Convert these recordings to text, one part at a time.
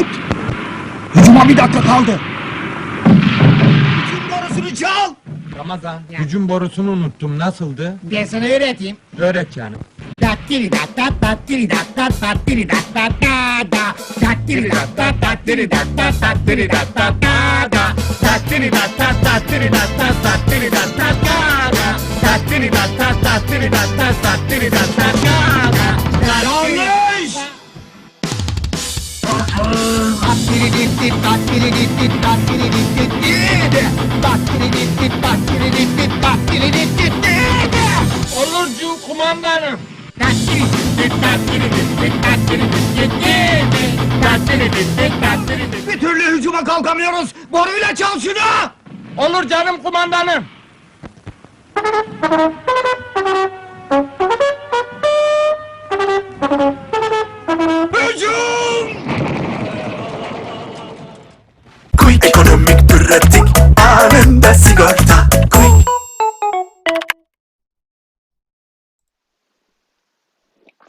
Out! Hücuma bir dakika kaldı. Hücum borusunu çal. Ramazan, hücum borusunu unuttum. Nasıldı? Ben sana öğreteyim. Öğret canım. Dattiri dat dat dattiri dat dat dattiri dat dat da da. Dattiri dat dat dattiri dat dat dattiri dat dat da da. Dattiri dat dat dattiri dat dat dattiri dat dat da da. Dattiri dat dat dattiri dat dat dattiri dat dat da da. Yanlış! Dattiri dit dit dattiri dit dit dattiri dit dit dit. Dattiri dit dit dattiri dit dit dattiri dit dit dit. Olurcu kumandanım. Bir türlü hücuma kalkamıyoruz. Boruyla çal şunu. Olur canım kumandanım.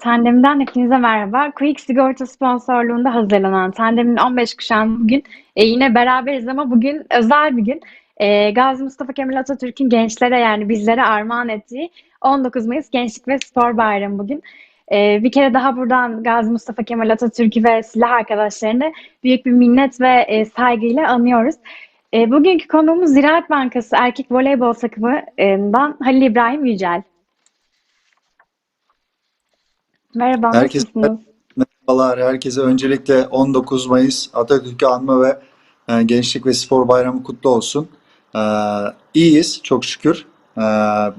Tandem'den hepinize merhaba. Quick Sigorta sponsorluğunda hazırlanan Tandem'in 15 kuşağın bugün e, yine beraberiz ama bugün özel bir gün. E, Gazi Mustafa Kemal Atatürk'ün gençlere yani bizlere armağan ettiği 19 Mayıs Gençlik ve Spor Bayramı bugün. E, bir kere daha buradan Gazi Mustafa Kemal Atatürk'ü ve silah arkadaşlarını büyük bir minnet ve e, saygıyla anıyoruz. E, bugünkü konuğumuz Ziraat Bankası Erkek Voleybol Takımı'ndan Halil İbrahim Yücel. Merhaba, nasılsınız? merhabalar. Herkese öncelikle 19 Mayıs Atatürk'ü anma ve e, Gençlik ve Spor Bayramı kutlu olsun. E, iyiyiz çok şükür. E,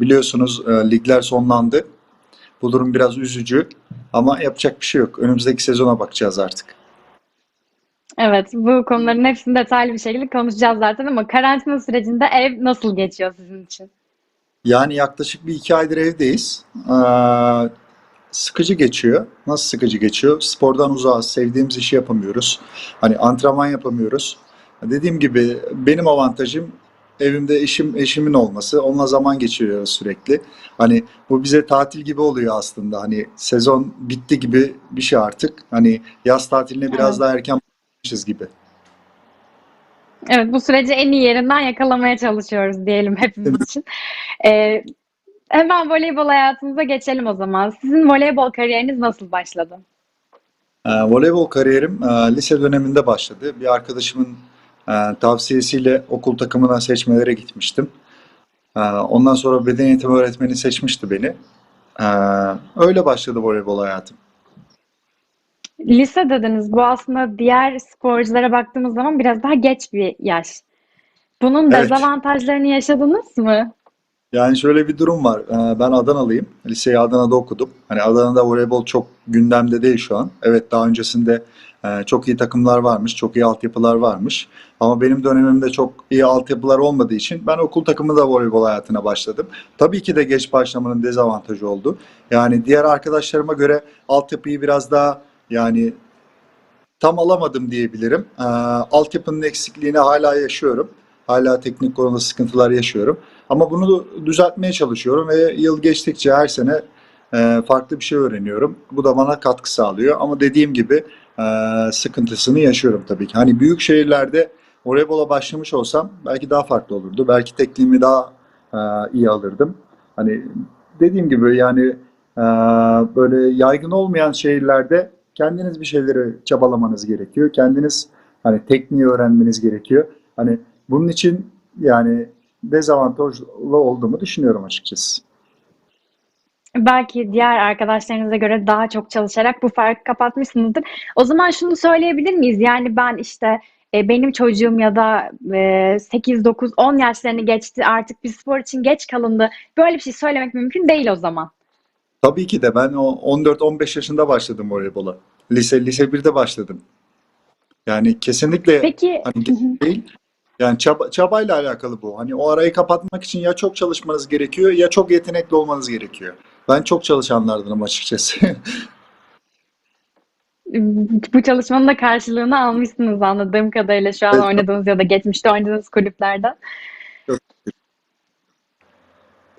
biliyorsunuz e, ligler sonlandı. Bu durum biraz üzücü ama yapacak bir şey yok. Önümüzdeki sezona bakacağız artık. Evet, bu konuların hepsini detaylı bir şekilde konuşacağız zaten ama karantina sürecinde ev nasıl geçiyor sizin için? Yani yaklaşık bir iki aydır evdeyiz. E, sıkıcı geçiyor. Nasıl sıkıcı geçiyor? Spordan uzağız, sevdiğimiz işi yapamıyoruz. Hani antrenman yapamıyoruz. Dediğim gibi benim avantajım evimde eşim eşimin olması. Onunla zaman geçiriyoruz sürekli. Hani bu bize tatil gibi oluyor aslında. Hani sezon bitti gibi bir şey artık. Hani yaz tatiline biraz Evet. daha erken başlamışız gibi. Evet, bu süreci en iyi yerinden yakalamaya çalışıyoruz diyelim hepimiz için. Ee, hemen voleybol hayatınıza geçelim o zaman. Sizin voleybol kariyeriniz nasıl başladı? Ee, voleybol kariyerim e, lise döneminde başladı. Bir arkadaşımın e, tavsiyesiyle okul takımına seçmelere gitmiştim. E, ondan sonra beden eğitimi öğretmeni seçmişti beni. E, öyle başladı voleybol hayatım. Lise dediniz. Bu aslında diğer sporculara baktığımız zaman biraz daha geç bir yaş. Bunun Evet. dezavantajlarını yaşadınız mı? Yani şöyle bir durum var. Ee, Ben Adanalıyım. Liseyi Adana'da okudum. Hani Adana'da voleybol çok gündemde değil şu an. Evet daha öncesinde e, çok iyi takımlar varmış, çok iyi altyapılar varmış. Ama benim dönemimde çok iyi altyapılar olmadığı için ben okul takımında voleybol hayatına başladım. Tabii ki de geç başlamanın dezavantajı oldu. Yani diğer arkadaşlarıma göre altyapıyı biraz daha yani tam alamadım diyebilirim. Ee, altyapının eksikliğini hala yaşıyorum. Hala teknik konuda sıkıntılar yaşıyorum. Ama bunu düzeltmeye çalışıyorum ve yıl geçtikçe her sene e, farklı bir şey öğreniyorum. Bu da bana katkı sağlıyor. Ama dediğim gibi e, sıkıntısını yaşıyorum tabii ki. Hani büyük şehirlerde voleybola başlamış olsam belki daha farklı olurdu. Belki tekniğimi daha e, iyi alırdım. Hani dediğim gibi yani böyle yaygın olmayan şehirlerde kendiniz bir şeyleri çabalamanız gerekiyor. Kendiniz hani tekniği öğrenmeniz gerekiyor. Hani bunun için yani dezavantajlı olduğumu düşünüyorum açıkçası. Belki diğer arkadaşlarınıza göre daha çok çalışarak bu farkı kapatmışsınızdır. O zaman şunu söyleyebilir miyiz? Yani ben işte e, benim çocuğum ya da e, 8, 9, 10 yaşlarını geçti artık bir spor için geç kalındı. Böyle bir şey söylemek mümkün değil o zaman. Tabii ki de ben o 14-15 yaşında başladım voleybola. Lise lise 1'de başladım. Yani kesinlikle Peki hani değil. Yani çaba, çabayla alakalı bu. Hani o arayı kapatmak için ya çok çalışmanız gerekiyor ya çok yetenekli olmanız gerekiyor. Ben çok çalışanlardanım açıkçası. bu çalışmanın da karşılığını almışsınız anladığım kadarıyla şu an Evet. oynadığınız ya da geçmişte oynadığınız kulüplerden. Çok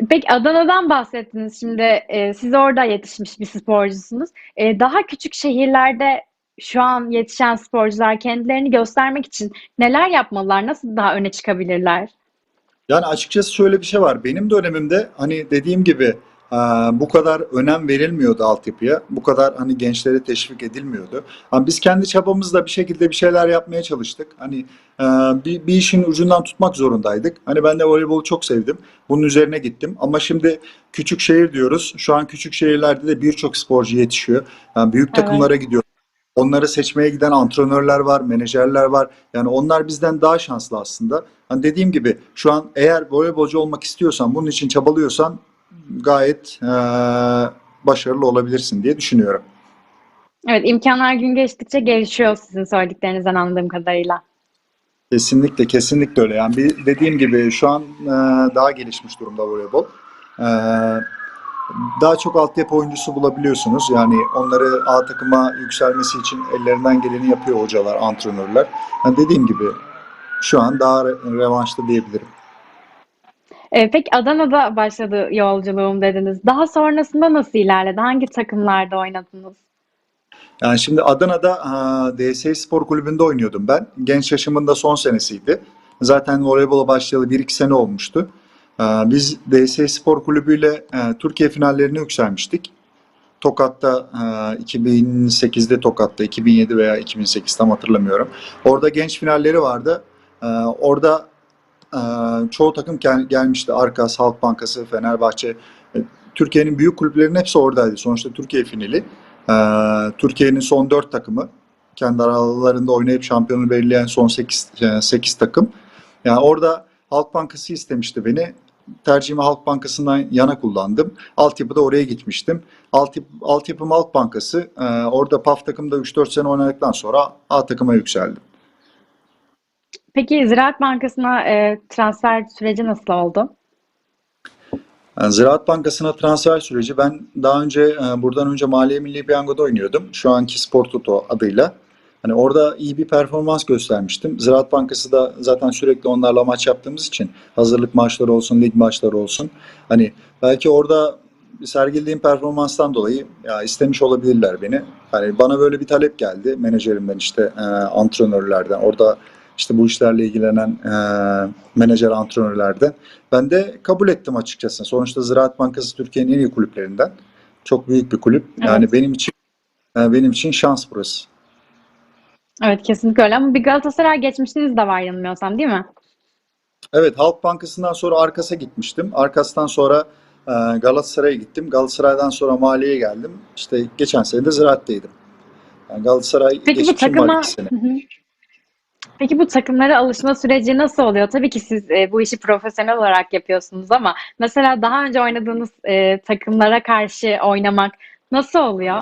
Peki Adana'dan bahsettiniz şimdi. E, siz orada yetişmiş bir sporcusunuz. E, daha küçük şehirlerde şu an yetişen sporcular kendilerini göstermek için neler yapmalılar? Nasıl daha öne çıkabilirler? Yani açıkçası şöyle bir şey var. Benim dönemimde hani dediğim gibi bu kadar önem verilmiyordu altyapıya. Bu kadar hani gençlere teşvik edilmiyordu. Hani biz kendi çabamızla bir şekilde bir şeyler yapmaya çalıştık. Hani bir, bir işin ucundan tutmak zorundaydık. Hani ben de voleybolu çok sevdim. Bunun üzerine gittim. Ama şimdi küçük şehir diyoruz. Şu an küçük şehirlerde de birçok sporcu yetişiyor. Yani büyük takımlara gidiyor. Onları seçmeye giden antrenörler var, menajerler var. Yani onlar bizden daha şanslı aslında. Hani dediğim gibi şu an eğer voleybolcu olmak istiyorsan, bunun için çabalıyorsan gayet eee, başarılı olabilirsin diye düşünüyorum. Evet, imkanlar gün geçtikçe gelişiyor sizin söylediklerinizden anladığım kadarıyla. Kesinlikle, kesinlikle öyle. Yani bir dediğim gibi şu an eee, daha gelişmiş durumda voleybol. Eee, daha çok altyapı oyuncusu bulabiliyorsunuz. Yani onları A takıma yükselmesi için ellerinden geleni yapıyor hocalar, antrenörler. Yani dediğim gibi şu an daha re- revanşlı diyebilirim. Ee, peki Adana'da başladı yolculuğum dediniz. Daha sonrasında nasıl ilerledi? Hangi takımlarda oynadınız? Yani şimdi Adana'da DSİ Spor Kulübü'nde oynuyordum ben. Genç yaşımın da son senesiydi. Zaten voleybola başlayalı 1-2 sene olmuştu. Ha, Biz DSİ Spor Kulübü ile e, Türkiye finallerine yükselmiştik. Tokat'ta ha, 2008'de Tokat'ta, 2007 veya 2008 tam hatırlamıyorum. Orada genç finalleri vardı. E, Orada e, çoğu takım gel- gelmişti. Arkas, Halk Bankası, Fenerbahçe. E, Türkiye'nin büyük kulüplerinin hepsi oradaydı. Sonuçta Türkiye finali. Ee, Türkiye'nin son 4 takımı kendi aralarında oynayıp şampiyonu belirleyen son 8, 8 takım. Yani orada Halk Bankası istemişti beni. Tercihimi Halk Bankası'ndan yana kullandım. Altyapıda oraya gitmiştim. Altyapı, altyapım Halk Bankası. Ee, orada PAF takımda 3-4 sene oynadıktan sonra A takıma yükseldim. Peki Ziraat Bankası'na e, transfer süreci nasıl oldu? Yani Ziraat Bankası'na transfer süreci ben daha önce e, buradan önce Maliye Milli Piyango'da oynuyordum. Şu anki Spor Toto adıyla. Hani orada iyi bir performans göstermiştim. Ziraat Bankası da zaten sürekli onlarla maç yaptığımız için hazırlık maçları olsun, lig maçları olsun. Hani belki orada sergilediğim performanstan dolayı ya istemiş olabilirler beni. Hani bana böyle bir talep geldi menajerimden işte e, antrenörlerden. Orada işte bu işlerle ilgilenen e, menajer antrenörlerden. Ben de kabul ettim açıkçası. Sonuçta Ziraat Bankası Türkiye'nin en iyi kulüplerinden. Çok büyük bir kulüp. Yani Evet. benim için e, benim için şans burası. Evet kesinlikle öyle ama bir Galatasaray geçmişiniz de var yanılmıyorsam değil mi? Evet, Halk Bankası'ndan sonra Arkas'a gitmiştim. Arkas'tan sonra e, Galatasaray'a gittim. Galatasaray'dan sonra Maliye'ye geldim. İşte geçen sene de Ziraat'taydım. Yani Galatasaray Peki bu takıma. Peki bu takımlara alışma süreci nasıl oluyor? Tabii ki siz e, bu işi profesyonel olarak yapıyorsunuz ama mesela daha önce oynadığınız e, takımlara karşı oynamak nasıl oluyor?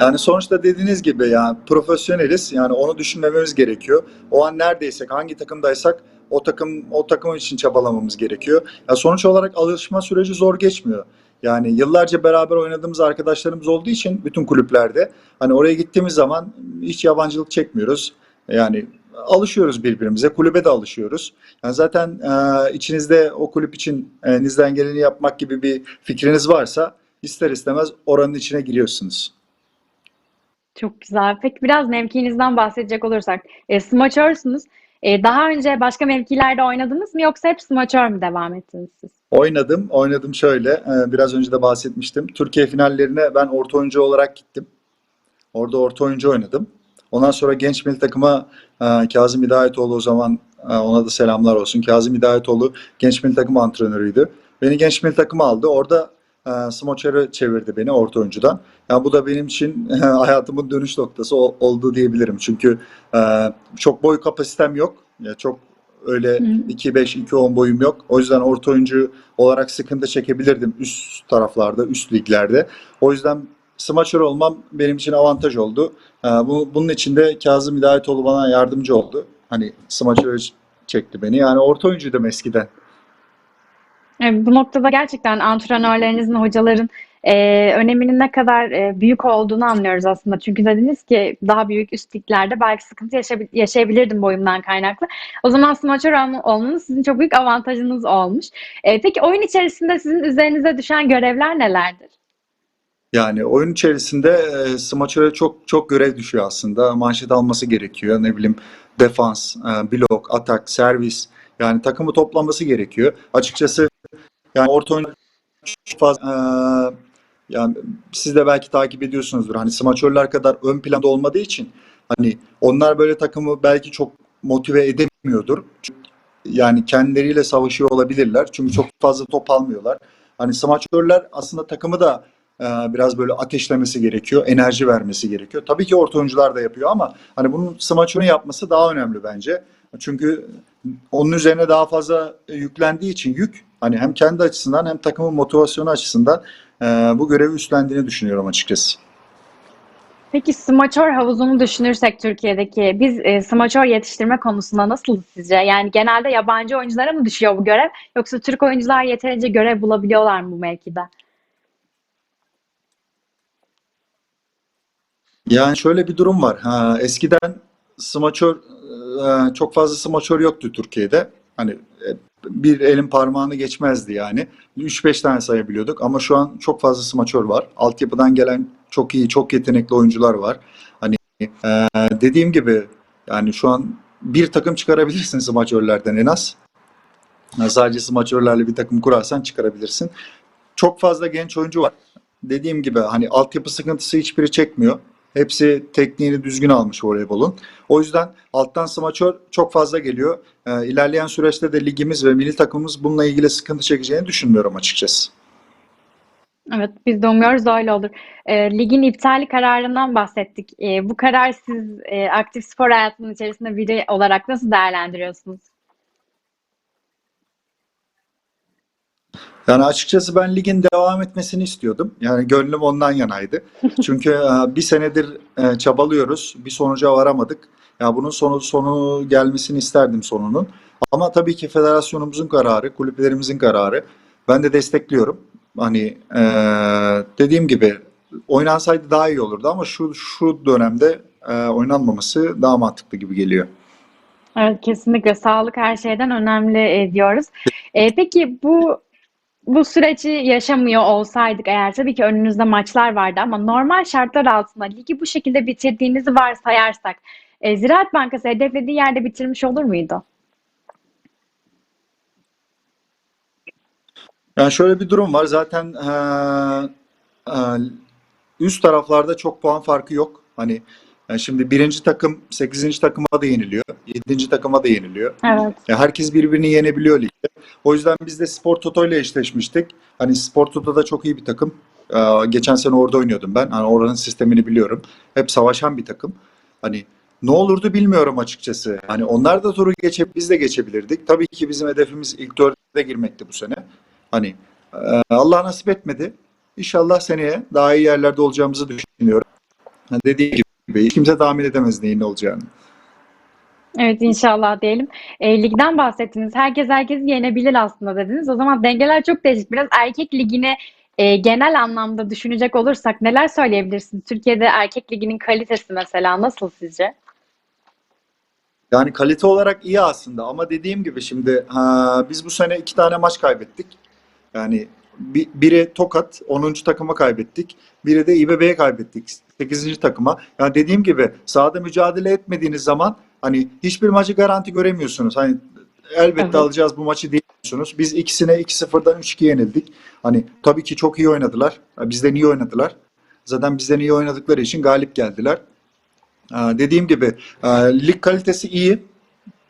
Yani sonuçta dediğiniz gibi yani profesyoneliz. Yani onu düşünmememiz gerekiyor. O an neredeysek, hangi takımdaysak o takım o takım için çabalamamız gerekiyor. Ya sonuç olarak alışma süreci zor geçmiyor. Yani yıllarca beraber oynadığımız arkadaşlarımız olduğu için bütün kulüplerde hani oraya gittiğimiz zaman hiç yabancılık çekmiyoruz. Yani alışıyoruz birbirimize, kulübe de alışıyoruz. Yani zaten e, içinizde o kulüp için elinizden geleni yapmak gibi bir fikriniz varsa ister istemez oranın içine giriyorsunuz. Çok güzel. Peki biraz mevkinizden bahsedecek olursak, e, smaçörsünüz. E, daha önce başka mevkilerde oynadınız mı yoksa hep smaçör mü devam ettiniz siz? Oynadım, oynadım şöyle. e, Biraz önce de bahsetmiştim. Türkiye finallerine ben orta oyuncu olarak gittim. Orada orta oyuncu oynadım. Ondan sonra genç milli takıma e, Kazım Hidayetoğlu o zaman e, ona da selamlar olsun. Kazım Hidayetoğlu genç milli takım antrenörüydü. Beni genç milli takıma aldı. Orada e, smaçöre çevirdi beni orta oyuncudan. Yani bu da benim için hayatımın dönüş noktası ol- oldu diyebilirim. Çünkü e, çok boy kapasitem yok. Ya çok öyle Hı. 2.5, 2.10 boyum yok. O yüzden orta oyuncu olarak sıkıntı çekebilirdim üst taraflarda, üst liglerde. O yüzden smaçör olmam benim için avantaj oldu. Ee, bu, bunun için de Kazım Hidayetoğlu bana yardımcı oldu. Hani smaçör çekti beni. Yani orta oyuncuydum eskiden. E, bu noktada gerçekten antrenörlerinizin, hocaların e, öneminin ne kadar e, büyük olduğunu anlıyoruz aslında. Çünkü dediniz ki daha büyük üst liglerde belki sıkıntı yaşayabil- yaşayabilirdim boyumdan kaynaklı. O zaman smaçör olma- olmanız sizin çok büyük avantajınız olmuş. E, peki oyun içerisinde sizin üzerinize düşen görevler nelerdir? Yani oyun içerisinde e, smaçöre çok çok görev düşüyor aslında. Manşet alması gerekiyor. Ne bileyim defans, e, blok, atak, servis. Yani takımı toplaması gerekiyor. Açıkçası yani orta oyun çok fazla e, yani siz de belki takip ediyorsunuzdur. Hani smaçörler kadar ön planda olmadığı için hani onlar böyle takımı belki çok motive edemiyordur. Yani kendileriyle savaşıyor olabilirler. Çünkü çok fazla top almıyorlar. Hani smaçörler aslında takımı da e, biraz böyle ateşlemesi gerekiyor, enerji vermesi gerekiyor. Tabii ki orta oyuncular da yapıyor ama hani bunun smaçörün yapması daha önemli bence. Çünkü onun üzerine daha fazla yüklendiği için yük hani hem kendi açısından hem takımın motivasyonu açısından e, bu görevi üstlendiğini düşünüyorum açıkçası. Peki smaçör havuzunu düşünürsek Türkiye'deki biz e, smaçör yetiştirme konusunda nasıl sizce? Yani genelde yabancı oyunculara mı düşüyor bu görev yoksa Türk oyuncular yeterince görev bulabiliyorlar mı bu mevkide? Yani şöyle bir durum var. Ha, eskiden smaçör e, çok fazla smaçör yoktu Türkiye'de. Hani bir elin parmağını geçmezdi yani. 3-5 tane sayabiliyorduk ama şu an çok fazla smaçör var. Altyapıdan gelen çok iyi, çok yetenekli oyuncular var. Hani e, dediğim gibi yani şu an bir takım çıkarabilirsin smaçörlerden en az. Yani sadece smaçörlerle bir takım kurarsan çıkarabilirsin. Çok fazla genç oyuncu var. Dediğim gibi hani altyapı sıkıntısı hiçbiri çekmiyor. Hepsi tekniğini düzgün almış voleybolun. O yüzden alttan smaçör çok fazla geliyor. Ee, ilerleyen süreçte de ligimiz ve milli takımımız bununla ilgili sıkıntı çekeceğini düşünmüyorum açıkçası. Evet, biz de umuyoruz öyle olur. E, ligin iptali kararından bahsettik. E, bu karar siz e, aktif spor hayatının içerisinde biri olarak nasıl değerlendiriyorsunuz? Yani açıkçası ben ligin devam etmesini istiyordum. Yani gönlüm ondan yanaydı. Çünkü e, bir senedir e, çabalıyoruz. Bir sonuca varamadık. Ya bunun sonu sonu gelmesini isterdim sonunun. Ama tabii ki federasyonumuzun kararı, kulüplerimizin kararı. Ben de destekliyorum. Hani e, dediğim gibi oynansaydı daha iyi olurdu ama şu şu dönemde e, oynanmaması daha mantıklı gibi geliyor. Evet, kesinlikle sağlık her şeyden önemli e, diyoruz. E, peki bu bu süreci yaşamıyor olsaydık eğer tabii ki önünüzde maçlar vardı ama normal şartlar altında ligi bu şekilde bitirdiğinizi varsayarsak e, Ziraat Bankası hedeflediği yerde bitirmiş olur muydu? Yani şöyle bir durum var. Zaten eee, eee, üst taraflarda çok puan farkı yok. Hani yani şimdi birinci takım 8. takıma da yeniliyor. 7. takıma da yeniliyor. Evet. Ya herkes birbirini yenebiliyor ligde. O yüzden biz de Spor Toto ile eşleşmiştik. Hani Spor Toto da çok iyi bir takım. Eee, geçen sene orada oynuyordum ben. Hani oranın sistemini biliyorum. Hep savaşan bir takım. Hani ne olurdu bilmiyorum açıkçası. Hani onlar da turu geçip biz de geçebilirdik. Tabii ki bizim hedefimiz ilk dörde girmekti bu sene. Hani e, Allah nasip etmedi. İnşallah seneye daha iyi yerlerde olacağımızı düşünüyorum. Dediğim gibi hiç kimse tahmin edemez neyin ne olacağını. Evet inşallah diyelim. E, ligden bahsettiniz. Herkes herkesi yenebilir aslında dediniz. O zaman dengeler çok değişik. Biraz erkek ligini e, genel anlamda düşünecek olursak neler söyleyebilirsiniz? Türkiye'de erkek liginin kalitesi mesela nasıl sizce? Yani kalite olarak iyi aslında ama dediğim gibi şimdi ha, biz bu sene iki tane maç kaybettik. Yani biri Tokat 10. takıma kaybettik. Biri de İBB'ye kaybettik 8. takıma. Yani dediğim gibi sahada mücadele etmediğiniz zaman hani hiçbir maçı garanti göremiyorsunuz. Hani elbette Evet. alacağız bu maçı diyemiyorsunuz. Biz ikisine 2-0'dan 3-2 yenildik. Hani tabii ki çok iyi oynadılar. Bizden iyi oynadılar. Zaten bizden iyi oynadıkları için galip geldiler. Dediğim gibi e, lig kalitesi iyi.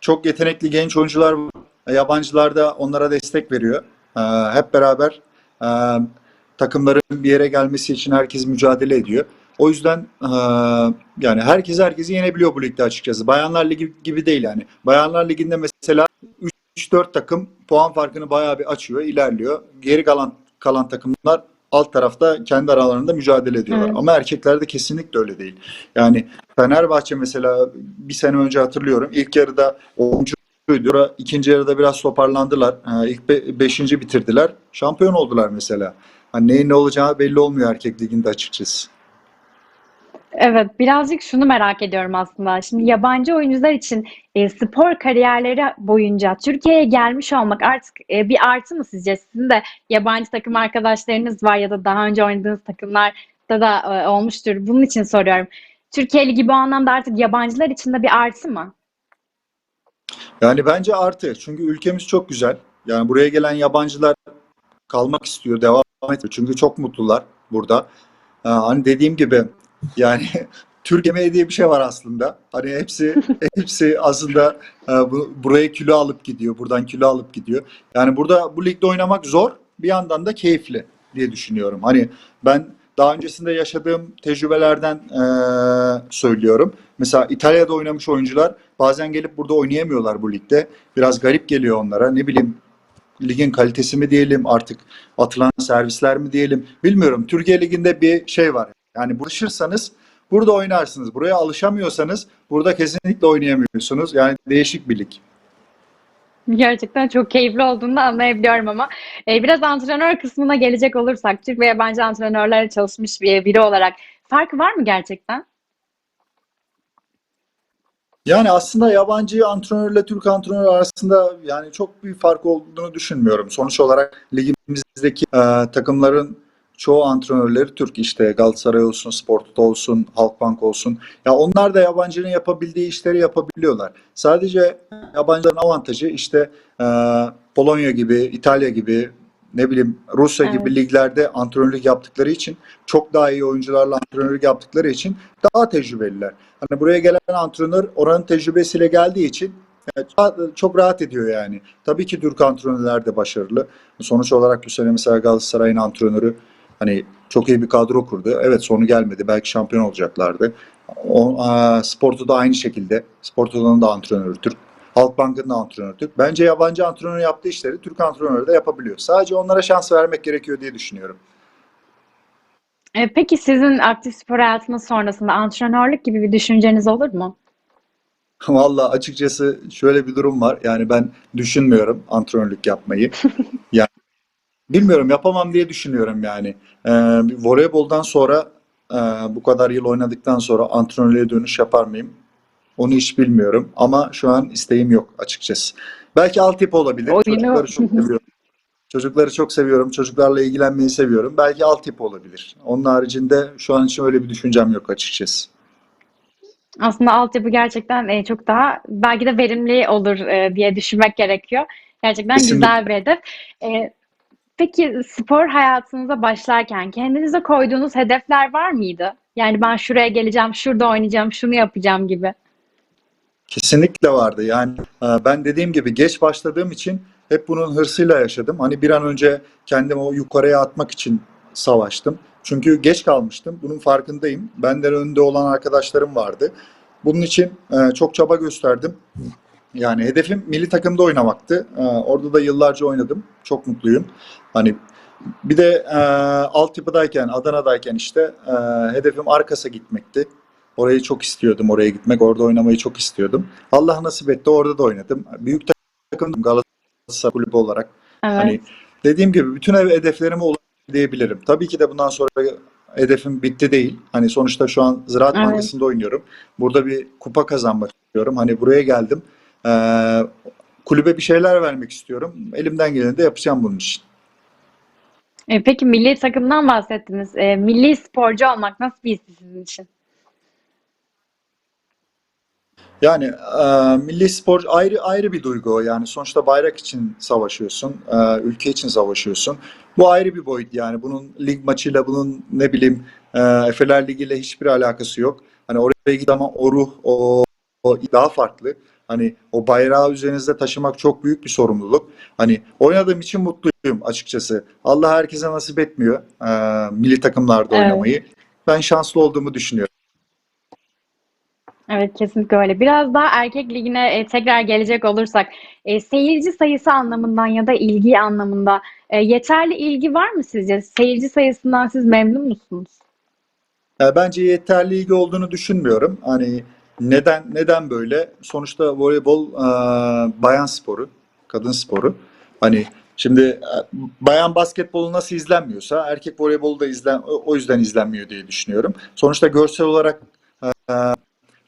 Çok yetenekli genç oyuncular var. Yabancılar da onlara destek veriyor. Ee, Hep beraber e, takımların bir yere gelmesi için herkes mücadele ediyor. O yüzden e, yani herkes herkesi yenebiliyor bu ligde açıkçası. Bayanlar Ligi gibi değil yani. Bayanlar Ligi'nde mesela 3-4 takım puan farkını bayağı bir açıyor, ilerliyor. Geri kalan kalan takımlar alt tarafta kendi aralarında mücadele ediyorlar. Evet. Ama erkeklerde kesinlikle öyle değil. Yani Fenerbahçe mesela bir sene önce hatırlıyorum. İlk yarıda oyuncuydu. İkinci yarıda biraz toparlandılar. Ha, İlk be- beşinci bitirdiler. Şampiyon oldular mesela. Hani neyin ne olacağı belli olmuyor erkek liginde açıkçası. Evet, birazcık şunu merak ediyorum aslında. Şimdi yabancı oyuncular için e, spor kariyerleri boyunca Türkiye'ye gelmiş olmak artık e, bir artı mı sizce? Sizin de yabancı takım arkadaşlarınız var ya da daha önce oynadığınız takımlar maçta da e, olmuştur. Bunun için soruyorum. Türkiye Ligi bu anlamda artık yabancılar için de bir artı mı? Yani bence artı. Çünkü ülkemiz çok güzel. Yani buraya gelen yabancılar kalmak istiyor, devam ediyor. Çünkü çok mutlular burada. Ee, hani dediğim gibi yani Türk yemeği diye bir şey var aslında. Hani hepsi hepsi aslında e, bu, buraya kilo alıp gidiyor, buradan kilo alıp gidiyor. Yani burada bu ligde oynamak zor, bir yandan da keyifli diye düşünüyorum. Hani ben daha öncesinde yaşadığım tecrübelerden e, söylüyorum. Mesela İtalya'da oynamış oyuncular bazen gelip burada oynayamıyorlar bu ligde. Biraz garip geliyor onlara. Ne bileyim ligin kalitesi mi diyelim artık atılan servisler mi diyelim bilmiyorum. Türkiye Ligi'nde bir şey var. Yani buluşursanız burada oynarsınız. Buraya alışamıyorsanız burada kesinlikle oynayamıyorsunuz. Yani değişik bir lig. Gerçekten çok keyifli olduğunu anlayabiliyorum ama e, biraz antrenör kısmına gelecek olursak Türk ve yabancı antrenörlerle çalışmış bir, biri olarak farkı var mı gerçekten? Yani aslında yabancı antrenörle Türk antrenör arasında yani çok bir fark olduğunu düşünmüyorum. Sonuç olarak ligimizdeki e, takımların çoğu antrenörleri Türk işte Galatasaray olsun, Spor Toto olsun, Halkbank olsun. Ya onlar da yabancının yapabildiği işleri yapabiliyorlar. Sadece yabancıların avantajı işte e, Polonya gibi, İtalya gibi ne bileyim Rusya Evet. gibi liglerde antrenörlük yaptıkları için çok daha iyi oyuncularla antrenörlük yaptıkları için daha tecrübeliler. Hani buraya gelen antrenör oranın tecrübesiyle geldiği için çok- çok rahat ediyor yani. Tabii ki Türk antrenörler de başarılı. Sonuç olarak bu sene mesela Galatasaray'ın antrenörü hani çok iyi bir kadro kurdu. Evet sonu gelmedi. Belki şampiyon olacaklardı. O, a, Sporto da aynı şekilde. Sporto'nun da antrenörü Türk. Halkbank'ın da antrenörü Türk. Bence yabancı antrenör yaptığı işleri Türk antrenörü de yapabiliyor. Sadece onlara şans vermek gerekiyor diye düşünüyorum. E, peki sizin aktif spor hayatınız sonrasında antrenörlük gibi bir düşünceniz olur mu? Valla açıkçası şöyle bir durum var. Yani ben düşünmüyorum antrenörlük yapmayı. Yani bilmiyorum yapamam diye düşünüyorum yani. Ee, bir voleyboldan sonra e, bu kadar yıl oynadıktan sonra antrenörlüğe dönüş yapar mıyım? Onu hiç bilmiyorum ama şu an isteğim yok açıkçası. Belki altyapı olabilir. Oyunu- Çocukları çok seviyorum. Çocukları çok seviyorum. Çocuklarla ilgilenmeyi seviyorum. Belki altyapı olabilir. Onun haricinde şu an için öyle bir düşüncem yok açıkçası. Aslında altyapı gerçekten e, çok daha belki de verimli olur e, diye düşünmek gerekiyor. Gerçekten Kesinlikle. güzel bir hedef. Peki spor hayatınıza başlarken kendinize koyduğunuz hedefler var mıydı? Yani ben şuraya geleceğim, şurada oynayacağım, şunu yapacağım gibi. Kesinlikle vardı. Yani e, ben dediğim gibi geç başladığım için hep bunun hırsıyla yaşadım. Hani bir an önce kendimi o yukarıya atmak için savaştım. Çünkü geç kalmıştım. Bunun farkındayım. Benden önde olan arkadaşlarım vardı. Bunun için e, çok çaba gösterdim. Yani hedefim milli takımda oynamaktı. E, Orada da yıllarca oynadım. Çok mutluyum. Hani bir de e, altyapıdayken, Adana'dayken işte e, hedefim Arkas'a gitmekti. Orayı çok istiyordum oraya gitmek. Orada oynamayı çok istiyordum. Allah nasip etti orada da oynadım. Büyük takım Galatasaray kulübü olarak. Evet. Hani dediğim gibi bütün ev hedeflerime ulaşabilirim. Tabii ki de bundan sonra hedefim bitti değil. Hani sonuçta şu an Ziraat Evet. Bankası'nda oynuyorum. Burada bir kupa kazanmak istiyorum. Hani buraya geldim. Ee, kulübe bir şeyler vermek istiyorum. Elimden geleni de yapacağım bunun için. E, peki milli takımdan bahsettiniz. E, milli sporcu olmak nasıl bir hissi sizin için? Yani e, milli spor ayrı ayrı bir duygu. Yani sonuçta bayrak için savaşıyorsun, e, ülke için savaşıyorsun. Bu ayrı bir boyut yani. Bunun lig maçıyla bunun ne bileyim e, Efeler Ligi ile hiçbir alakası yok. Hani oraya git ama o ruh, o, o daha farklı. Hani o bayrağı üzerinizde taşımak çok büyük bir sorumluluk. Hani oynadığım için mutluyum açıkçası. Allah herkese nasip etmiyor e, milli takımlarda Evet. oynamayı. Ben şanslı olduğumu düşünüyorum. Evet kesinlikle öyle. Biraz daha erkek ligine e, tekrar gelecek olursak e, seyirci sayısı anlamından ya da ilgi anlamında e, yeterli ilgi var mı sizce? Seyirci sayısından siz memnun musunuz? E, Bence yeterli ilgi olduğunu düşünmüyorum. Hani neden neden böyle? Sonuçta voleybol e, bayan sporu, kadın sporu. Hani şimdi bayan basketbolu nasıl izlenmiyorsa erkek voleybolu da izlen o yüzden izlenmiyor diye düşünüyorum. Sonuçta görsel olarak e,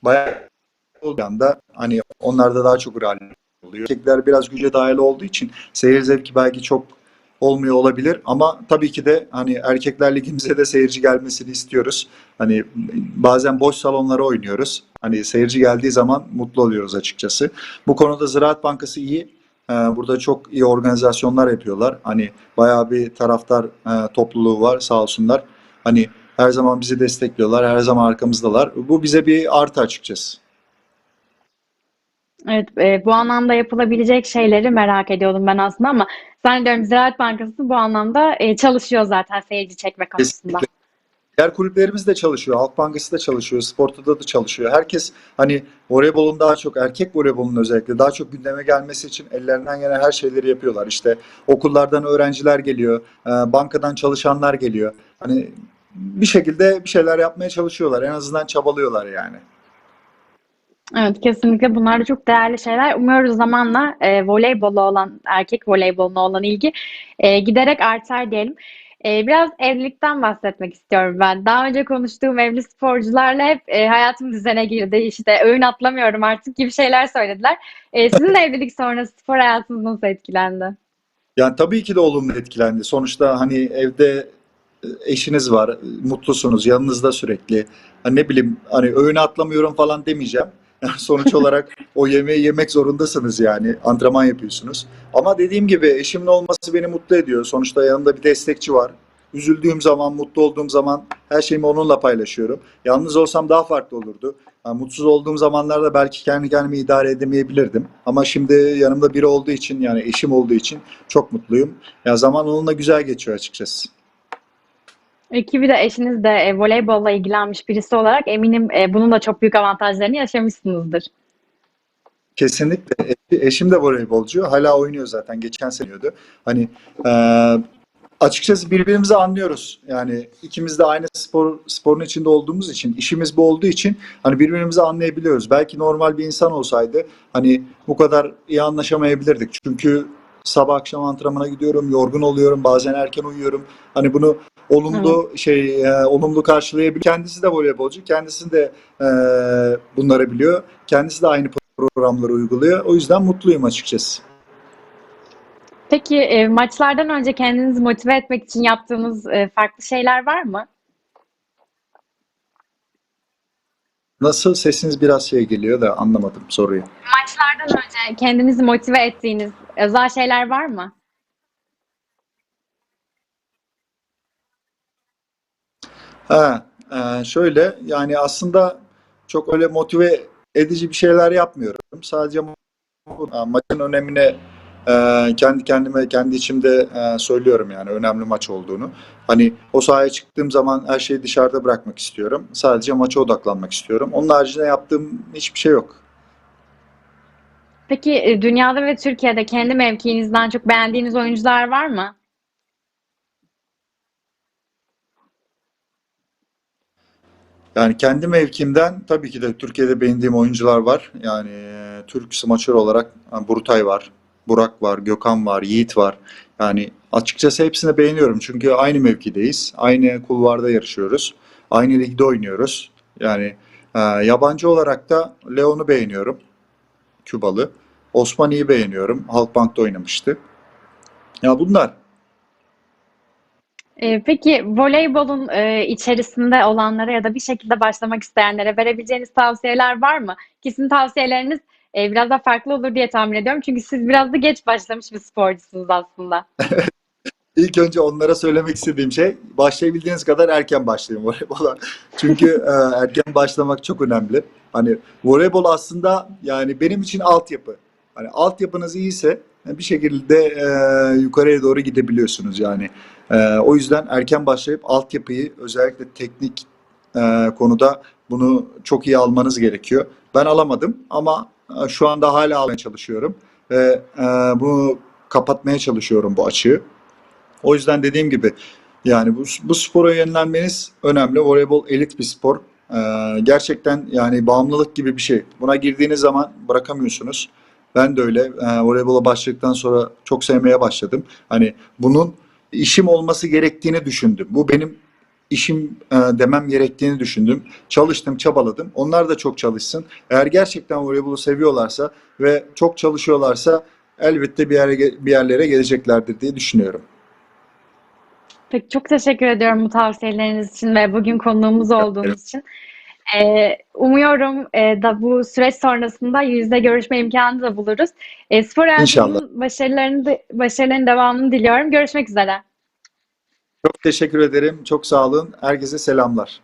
bayan da hani onlarda daha çok rağbet oluyor. Erkekler biraz güce dayalı olduğu için seyir zevki belki çok olmuyor olabilir ama tabii ki de hani erkekler ligimize de seyirci gelmesini istiyoruz. Hani bazen boş salonlara oynuyoruz. Hani seyirci geldiği zaman mutlu oluyoruz açıkçası. Bu konuda Ziraat Bankası iyi. Ee, Burada çok iyi organizasyonlar yapıyorlar. Hani bayağı bir taraftar e, topluluğu var sağ olsunlar. Hani her zaman bizi destekliyorlar, her zaman arkamızdalar. Bu bize bir artı açıkçası. Evet, e, bu anlamda yapılabilecek şeyleri merak ediyordum ben aslında ama zannediyorum Ziraat Bankası bu anlamda e, çalışıyor zaten seyirci çekme konusunda. Kesinlikle. Diğer kulüplerimiz de çalışıyor. Halk Bankası da çalışıyor. Sporto'da da çalışıyor. Herkes hani voleybolun daha çok erkek voleybolun özellikle daha çok gündeme gelmesi için ellerinden gelen her şeyleri yapıyorlar. İşte okullardan öğrenciler geliyor, e, bankadan çalışanlar geliyor. Hani bir şekilde bir şeyler yapmaya çalışıyorlar. En azından çabalıyorlar yani. Evet, kesinlikle bunlar da çok değerli şeyler. Umuyoruz zamanla e, voleybola olan, erkek voleyboluna olan ilgi e, giderek artar diyelim. E, biraz evlilikten bahsetmek istiyorum ben. Daha önce konuştuğum evli sporcularla hep e, hayatım düzene girdi. İşte öğün atlamıyorum artık gibi şeyler söylediler. E, sizin evlilik sonrası spor hayatınız nasıl etkilendi? Yani tabii ki de olumlu etkilendi. Sonuçta hani evde e, eşiniz var, mutlusunuz, yanınızda sürekli. Hani ne bileyim hani öğüne atlamıyorum falan demeyeceğim. Sonuç olarak o yemeği yemek zorundasınız yani. Antrenman yapıyorsunuz. Ama dediğim gibi eşimin olması beni mutlu ediyor. Sonuçta yanımda bir destekçi var. Üzüldüğüm zaman, mutlu olduğum zaman her şeyimi onunla paylaşıyorum. Yalnız olsam daha farklı olurdu. Yani mutsuz olduğum zamanlarda belki kendi kendimi idare edemeyebilirdim. Ama şimdi yanımda biri olduğu için yani eşim olduğu için çok mutluyum. Ya zaman onunla güzel geçiyor açıkçası. Ekibi de eşiniz de e, voleybolla ilgilenmiş birisi olarak eminim e, bunun da çok büyük avantajlarını yaşamışsınızdır. Kesinlikle. Eşi- Eşim de voleybolcu. Hala oynuyor zaten. Geçen sene. Hani e, açıkçası birbirimizi anlıyoruz. Yani ikimiz de aynı spor sporun içinde olduğumuz için, işimiz bu olduğu için hani birbirimizi anlayabiliyoruz. Belki normal bir insan olsaydı hani bu kadar iyi anlaşamayabilirdik. Çünkü sabah akşam antrenmana gidiyorum, yorgun oluyorum, bazen erken uyuyorum. Hani bunu olumlu şey e, olumlu karşılayabiliyor. Kendisi de voleybolcu, kendisi de e, bunları biliyor. Kendisi de aynı programları uyguluyor. O yüzden mutluyum açıkçası. Peki e, maçlardan önce kendinizi motive etmek için yaptığınız e, farklı şeyler var mı? Nasıl sesiniz biraz şey geliyor da anlamadım soruyu. Maçlardan önce kendinizi motive ettiğiniz özel şeyler var mı? Ha, e, şöyle yani aslında çok öyle motive edici bir şeyler yapmıyorum. Sadece ma- maçın önemine e, kendi kendime kendi içimde e, söylüyorum yani önemli maç olduğunu. Hani o sahaya çıktığım zaman her şeyi dışarıda bırakmak istiyorum. Sadece maça odaklanmak istiyorum. Onun haricinde yaptığım hiçbir şey yok. Peki e, dünyada ve Türkiye'de kendi mevkiinizden çok beğendiğiniz oyuncular var mı? Yani kendi mevkimden tabii ki de Türkiye'de beğendiğim oyuncular var. Yani e, Türk smaçör olarak e, Burutay var, Burak var, Gökhan var, Yiğit var. Yani açıkçası hepsini beğeniyorum. Çünkü aynı mevkideyiz. Aynı kulvarda yarışıyoruz. Aynı ligde oynuyoruz. Yani e, yabancı olarak da Leon'u beğeniyorum. Kübalı. Osmani'yi beğeniyorum. Halkbank'ta oynamıştı. Ya bunlar. E, peki voleybolun e, içerisinde olanlara ya da bir şekilde başlamak isteyenlere verebileceğiniz tavsiyeler var mı? Kesin tavsiyeleriniz e, biraz da farklı olur diye tahmin ediyorum. Çünkü siz biraz da geç başlamış bir sporcusunuz aslında. İlk önce onlara söylemek istediğim şey başlayabildiğiniz kadar erken başlayın voleybola. Çünkü e, erken başlamak çok önemli. Hani voleybol aslında yani benim için altyapı. Hani altyapınız iyiyse bir şekilde e, yukarıya doğru gidebiliyorsunuz yani. E, o yüzden erken başlayıp altyapıyı özellikle teknik e, konuda bunu çok iyi almanız gerekiyor. Ben alamadım ama e, şu anda hala almaya çalışıyorum ve e, bunu kapatmaya çalışıyorum bu açığı. O yüzden dediğim gibi yani bu, bu spora yönlenmeniz önemli. Voleybol elit bir spor. Ee, gerçekten yani bağımlılık gibi bir şey. Buna girdiğiniz zaman bırakamıyorsunuz. Ben de öyle. Ee, voleybola başladıktan sonra çok sevmeye başladım. Hani bunun işim olması gerektiğini düşündüm. Bu benim işim e, demem gerektiğini düşündüm. Çalıştım, çabaladım. Onlar da çok çalışsın. Eğer gerçekten voleybolu seviyorlarsa ve çok çalışıyorlarsa elbette bir yere bir yerlere geleceklerdir diye düşünüyorum. Peki çok teşekkür ediyorum bu tavsiyeleriniz için ve bugün konuğumuz olduğunuz için. Ee, umuyorum e, da bu süreç sonrasında yüzde görüşme imkanı da buluruz. E, spor hayatınızın başarılarını, başarılarının devamını diliyorum. Görüşmek üzere. Çok teşekkür ederim. Çok sağ olun. Herkese selamlar.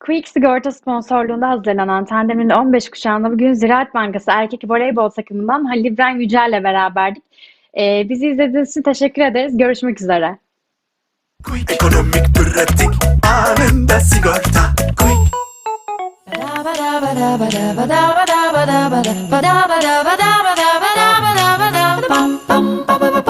Quick Sigorta sponsorluğunda hazırlanan Tandem'in 15 kuşağında bugün Ziraat Bankası erkek voleybol takımından Halil İbrahim Yücel'le beraberdik. Ee, bizi izlediğiniz için teşekkür ederiz. Görüşmek üzere. Quick Ekonomik pratik anında sigorta Quick Ba-da-ba-da-ba-da-ba-da-ba-ba-da-ba-da-ba-da-ba-da-ba-da